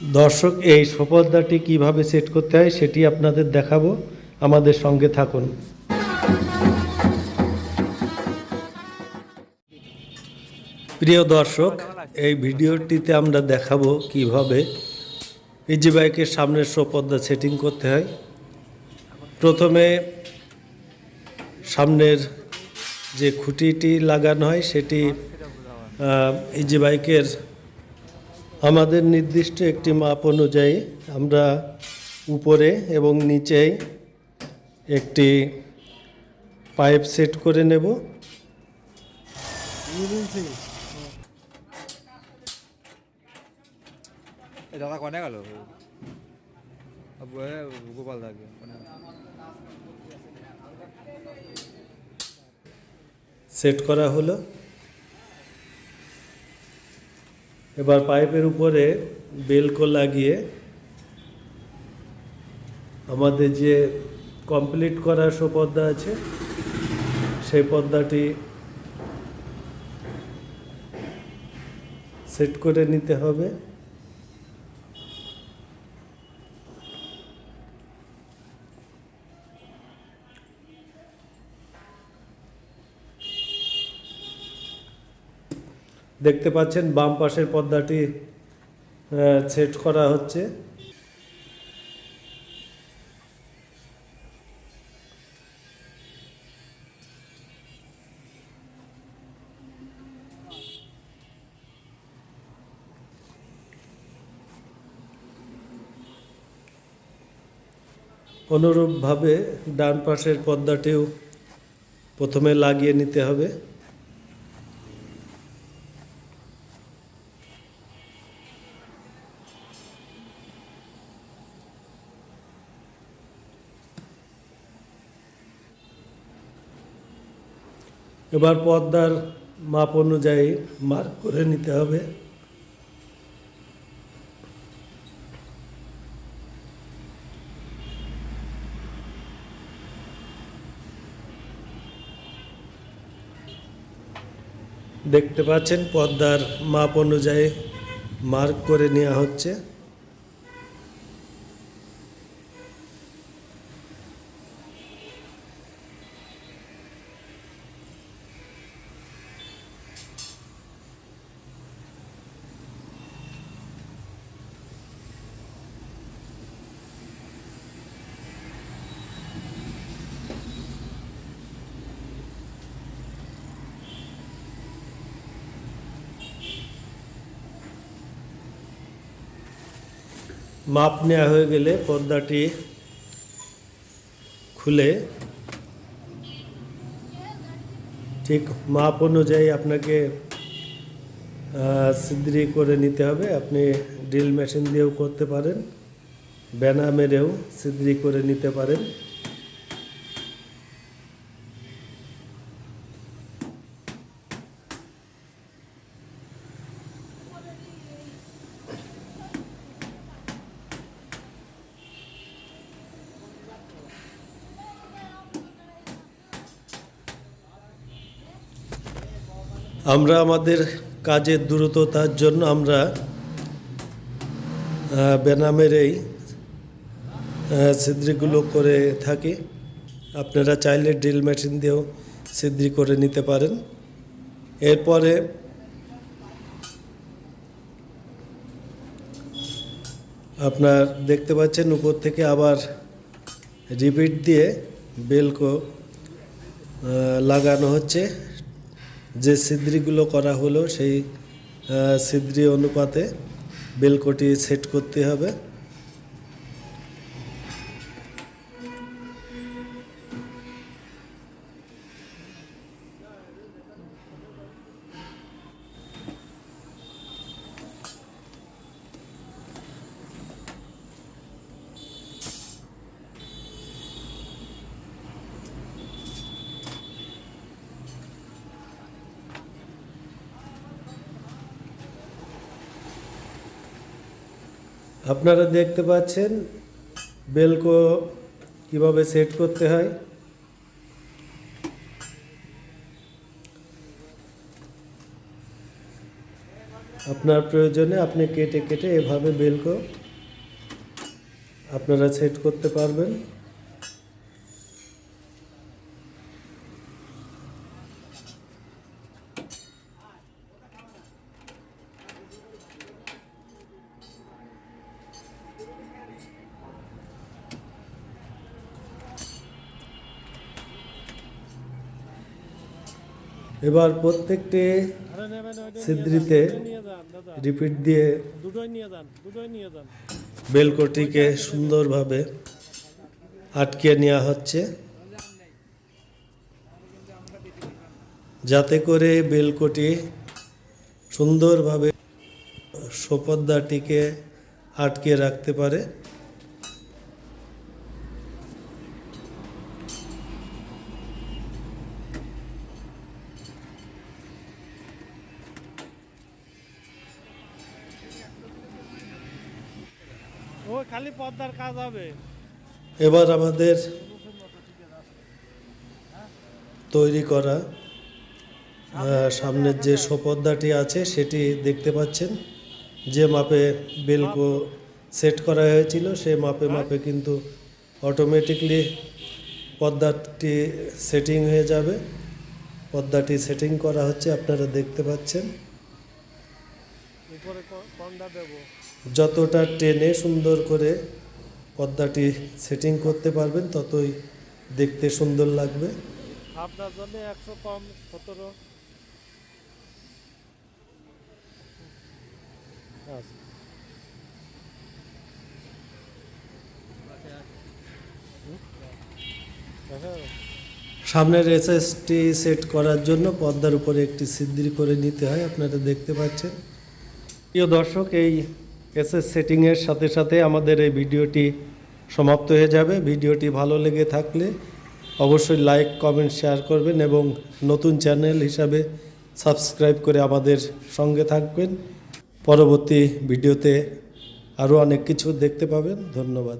দর্শক, এই সপর্দাটি কীভাবে সেট করতে হয় সেটি আপনাদের দেখাবো। আমাদের সঙ্গে থাকুন। প্রিয় দর্শক, এই ভিডিওটিতে আমরা দেখাবো কীভাবে ইজি বাইকের সামনের সপর্দা সেটিং করতে হয়। প্রথমে সামনের যে খুঁটিটি লাগানো হয় সেটি ইজি বাইকের আমাদের নির্দিষ্ট একটি মাপ অনুযায়ী আমরা উপরে এবং নিচেই একটি পাইপ সেট করে নেব। দাদা কনে গেল? গোপাল দাকে সেট করা হলো। এবার পাইপের উপরে বেলকো লাগিয়ে আমাদের যে কমপ্লিট করা পদ্মা আছে, সেই পদ্মাটি সেট করে নিতে হবে। দেখতে পাচ্ছেন, বাম পাশের পর্দাটি সেট করা হচ্ছে। অনুরূপভাবে ডান পাশের পর্দাটিও প্রথমে লাগিয়ে নিতে হবে। এবার পর্দার মাপ অনুযায়ী মার্ক করে নিতে হবে। দেখতে পাচ্ছেন পর্দার মাপ অনুযায়ী মার্ক করে নেওয়া হচ্ছে। মাপ নেওয়া হয়ে গেলে পর্দাটি খুলে ঠিক মাপ অনুযায়ী আপনাকে সিদ্রি করে নিতে হবে। আপনি ড্রিল মেশিন দিয়েও করতে পারেন ব্যানা মেরেও সিদ্রি করে নিতে পারেন। আমরা আমাদের কাজের দ্রুততার জন্য আমরা বেনামের এই আহ, ছিদ্রিগুলো করে থাকি। আপনারা চাইলে ড্রিল মেশিন দিয়েও ছিদ্রি করে নিতে পারেন। এরপরে আপনার দেখতে পাচ্ছেন উপর থেকে আবার রিপিট দিয়ে বেলকো লাগানো হচ্ছে। যে সিদ্রিগুলো করা হলো সেই সিদ্রি অনুপাতে বেলকটি সেট করতে হবে। আপনারা দেখতে পাচ্ছেন বেলকো কীভাবে সেট করতে হয়। আপনার প্রয়োজনে আপনি কেটে কেটে এভাবে বেলকো আপনারা সেট করতে পারবেন। এবার প্রত্যেকটি সিদ্ধিতে রিপিট দিয়ে বেলকটিকে সুন্দরভাবে আটকে নেওয়া হচ্ছে। যাতে করে বেলকটি সুন্দরভাবে সোপদ্দাটিকে আটকে রাখতে পারে। ও খালি পদ্মার কাজ হবে। এবার আমাদের তৈরি করা সামনের যে সোপদ্দাটি আছে সেটি দেখতে পাচ্ছেন। যে মাপে বেলকো সেট করা হয়েছিল সেই মাপে মাপে কিন্তু অটোমেটিকলি পর্দাটি সেটিং হয়ে যাবে। পর্দাটি সেটিং করা হচ্ছে আপনারা দেখতে পাচ্ছেন। উপরে কোনটা দেবো। যতটা টেনে সুন্দর করে পর্দাটি সেটিং করতে পারবেন ততই দেখতে সুন্দর লাগবে। আপনার জন্য একশো কম সতেরো। সামনের এসএসটি সেট করার জন্য পর্দার উপরে একটি সিদ্রি করে নিতে হয় আপনারা দেখতে পাচ্ছেন। প্রিয় দর্শক এই এসএস সেটিংয়ের সাথে সাথে আমাদের এই ভিডিওটি সমাপ্ত হয়ে যাবে। ভিডিওটি ভালো লেগে থাকলে অবশ্যই লাইক কমেন্ট শেয়ার করবেন এবং নতুন চ্যানেল হিসাবে সাবস্ক্রাইব করে আমাদের সঙ্গে থাকবেন। পরবর্তী ভিডিওতে আরও অনেক কিছু দেখতে পাবেন। ধন্যবাদ।